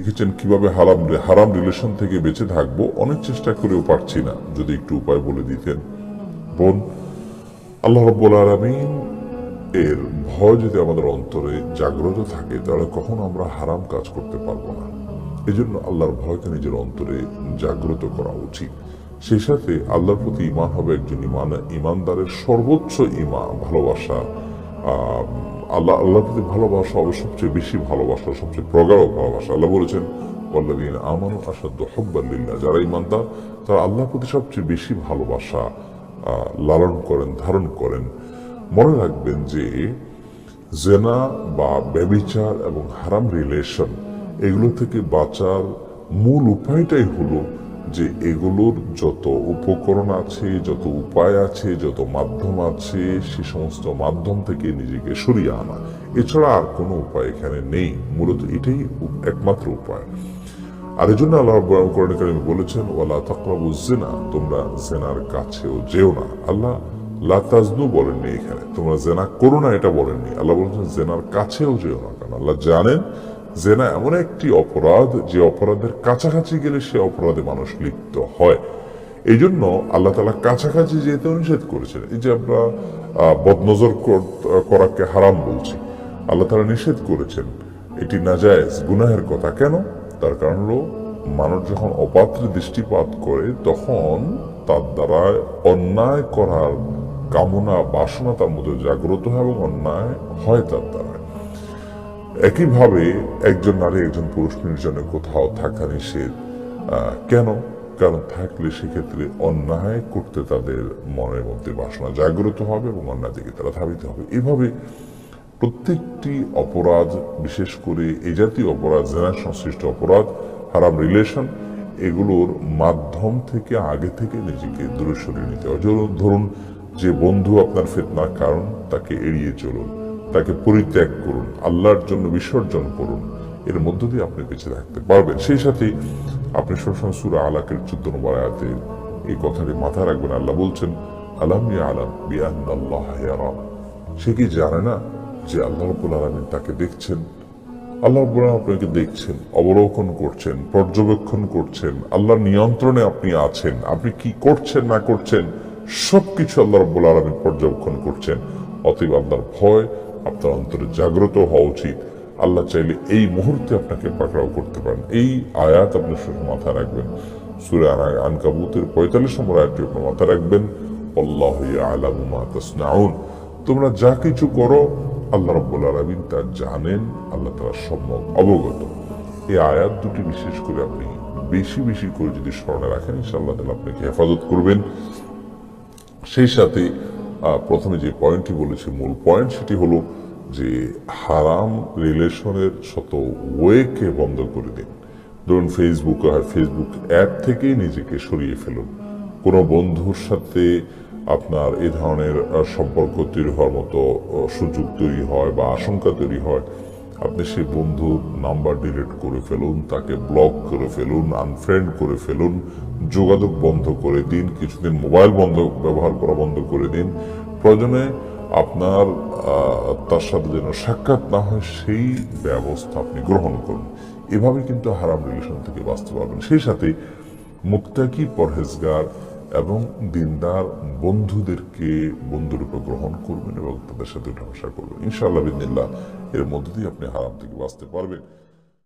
লিখেছেন, কীভাবে হারাম হারাম রিলেশন থেকে বেঁচে থাকব? অনেক চেষ্টা করেও পারছি না। যদি একটু উপায় বলে দিতেন। বোন, আল্লাহ রব্বুল আলমিন এর ভয় যদি আমাদের অন্তরে জাগ্রত থাকে, তাহলে কখনো আমরা হারাম কাজ করতে পারব না। এই জন্য আল্লাহর ভয়কে নিজের অন্তরে জাগ্রত করা উচিত। সেই সাথে আল্লাহর প্রতি ইমান হবে একজন ইমান ইমানদারের সর্বোচ্চ ইমা ভালোবাসা। আল্লাহ, আল্লাহর প্রতি ভালোবাসা হবে সবচেয়ে বেশি ভালোবাসা, সবচেয়ে প্রগাঢ় ভালোবাসা। আল্লাহ বলেছেন, ওয়াল্লাযীনা আমানু আশাদ্দু হুব্বান লিল্লাহ। যারা ইমানদার তারা আল্লাহ প্রতি সবচেয়ে বেশি ভালোবাসা লালন করেন, ধারণ করেন। মনে রাখবেন যে, জেনা বা ব্যবিচার এবং হারাম রিলেশন এগুলো থেকে বাঁচার মূল উপায়টাই হলো যে এগুলোর যত উপকরণ আছে, যত উপায় আছে, যত মাধ্যম আছে, সে সমস্ত মাধ্যম থেকে নিজেকে সরিয়ে আনা। এছাড়া আর কোনো উপায় এখানে নেই। মূলত এটাই একমাত্র উপায়। আর এই জন্য আল্লাহ বলেছেন, ওয়ালা তাকরাবু জিনা তোমরা জেনার কাছেও যেও না। আল্লাহ লা তাজনু বলেননি এখানে। তোমরা জেনা করো না, এটা বলেননি। আল্লাহ বলেছেন জেনার কাছেও যেও না কারণ আল্লাহ জানেন জেনা এমন একটি অপরাধ যে অপরাধের কাছাকাছি গেলে সে অপরাধে মানুষ লিপ্ত হয়। এই জন্য আল্লাহ তালা কাছাকাছি যেতে নিষেধ করেছেন। এই যে আমরা বদনজর করাকে হারাম বলছি, আল্লাহ তালা নিষেধ করেছেন। এটি নাজায়েজ, গুনাহের কথা। কেন? তার কারণ হলো, মানুষ যখন অপাত্রে দৃষ্টিপাত করে, তখন তার দ্বারা অন্যায় করার কামনা, বাসনা তার মধ্যে জাগ্রত হয় এবং অন্যায় হয় তার দ্বারা। একইভাবে একজন নারী একজন পুরুষ নির্জনে কোথাও থাকা নিষেধ কেন? কারণ থাকলে সেক্ষেত্রে অন্যায় করতে তাদের মনের মধ্যে বাসনা জাগ্রত হবে এবং অন্যায় দিকে তারা ধাবিত হবে। এভাবে প্রত্যেকটি অপরাধ, বিশেষ করে এই জাতীয় অপরাধ, জেনার সংশ্লিষ্ট অপরাধ, হারাম রিলেশন, এগুলোর মাধ্যম থেকে, আগে থেকে নিজেকে দূরে সরিয়ে নিতে ধরুন- ধরুন যে বন্ধু আপনার ফেতনার কারণ, তাকে এড়িয়ে চলুন। তাকে পরিত্যাগ করুন, আল্লাহর জন্য বিসর্জন করুন। এর মধ্য দিয়ে আপনি বেঁচে থাকতে পারবেন। সেই সাথে আপনি সবসময় সুরা আলাকের চোদ্দ নম্বর আয়াতে এই কথাটি মাথায় রাখবেন। আল্লাহ বলছেন, আলাম আলাম ইয়ারা। সে কি জানে না যে আল্লাহ রব্বুল আলামিন তাকে দেখছেন? আল্লাহ রব্বুল আপনাকে দেখছেন, অবলোকন করছেন, পর্যবেক্ষণ করছেন, আল্লাহর নিয়ন্ত্রণে আপনি আছেন, আপনি কি করছেন, না করছেন, সবকিছু আল্লাহ রব্বুল আলামিন পর্যবেক্ষণ করছেন। অতএব আল্লাহর ভয় আপনার অন্তরে জাগ্রত হওয়া উচিত। আল্লাহ চাইলে এই মুহূর্তে আপনাকে পাকড়াও করতে পারেন। এই আয়াত আপনি শুধু মাথায় রাখবেন। সুরে আনকাবুতের পঁয়তাল্লিশ নম্বর আয়াতটি আপনি মাথায় রাখবেন। আল্লাহ আলামু তাসনাউন। তোমরা যা কিছু করো, আল্লাহ রব্বুল আলমিন তা জানেন, আল্লাহ তারা সম্যক অবগত। এই আয়াত দুটি বিশেষ করে আপনি বেশি বেশি করে যদি স্মরণে রাখেন, ইনশাআল্লাহ তালা আপনাকে হেফাজত করবেন। সেই সাথে প্রথমে যে পয়েন্টটি বলেছি, মূল পয়েন্ট সেটি হলো যে হারাম রিলেশনের শত ওয়েকে বন্ধ করে দিন। ধরুন ফেসবুক আর ফেসবুক অ্যাপ থেকেই নিজেকে সরিয়ে ফেলুন। কোনো বন্ধুর সাথে আপনার এ ধরনের সম্পর্ক তৈরি হওয়ার মতো সুযোগ তৈরি হয় বা আশঙ্কা তৈরি হয় আপনি সেই বন্ধুর নাম্বার ডিলিট করে ফেলুন, তাকে ব্লক করে ফেলুন, আনফ্রেন্ড করে ফেলুন, যোগাযোগ বন্ধ করে দিন, কিছুদিন মোবাইল বন্ধ, ব্যবহার করা বন্ধ করে দিন। প্রয়োজনে আপনার তার সাথে যেন সাক্ষাৎ না হয়, সেই ব্যবস্থা আপনি গ্রহণ করুন। এভাবে কিন্তু হারাম রিলেশন থেকে বাঁচতে পারবেন। সেই সাথে মুক্তাকি পরহেজগার এবং দিনদার বন্ধুদেরকে বন্ধুরূপে গ্রহণ করবেন এবং তাদের সাথে উঠাবসা করবেন। ইনশাআল্লাহ বিদিল্লাহ এর মধ্য দিয়ে আপনি হারাম থেকে বাঁচতে পারবেন।